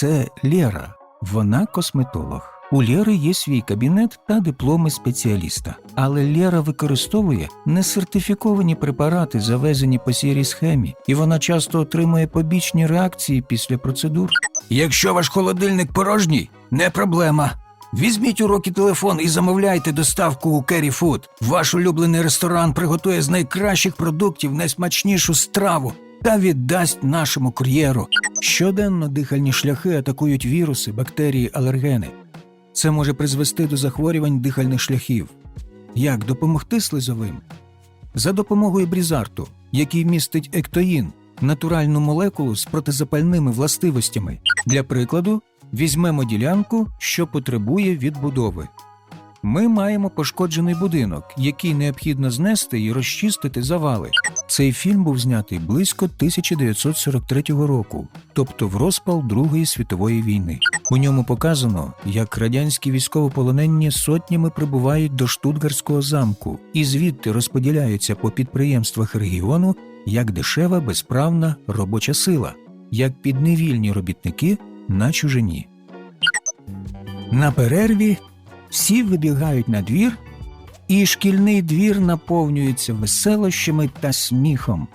Це Лєра. Вона косметолог. У Лєри є свій кабінет та дипломи спеціаліста. Але Лєра використовує несертифіковані препарати, завезені по сірій схемі, і вона часто отримує побічні реакції після процедур. Якщо ваш холодильник порожній, не проблема. Візьміть у руки телефон і замовляйте доставку у Kerry Food. Ваш улюблений ресторан приготує з найкращих продуктів найсмачнішу страву та віддасть нашому кур'єру. Щоденно дихальні шляхи атакують віруси, бактерії, алергени. Це може призвести до захворювань дихальних шляхів. Як допомогти слизовим? За допомогою брізарту, який містить ектоїн, натуральну молекулу з протизапальними властивостями. Для прикладу, візьмемо ділянку, що потребує відбудови. Ми маємо пошкоджений будинок, який необхідно знести і розчистити завали. Цей фільм був знятий близько 1943 року, тобто в розпал Другої світової війни. У ньому показано, як радянські військовополонені сотнями прибувають до Штутгарського замку і звідти розподіляються по підприємствах регіону як дешева безправна робоча сила, як підневільні робітники на чужині. На перерві всі вибігають на двір, і шкільний двір наповнюється веселощами та сміхом.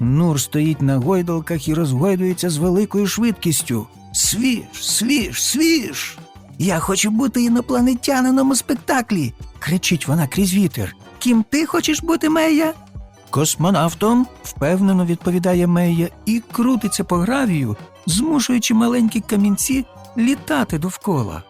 Нур стоїть на гойдалках і розгойдується з великою швидкістю. Свіж, свіж, свіж. Я хочу бути інопланетянином у спектаклі. кричить вона крізь вітер. Ким ти хочеш бути, Мея? Космонавтом, впевнено відповідає Мея і крутиться по гравію, змушуючи маленькі камінці літати довкола.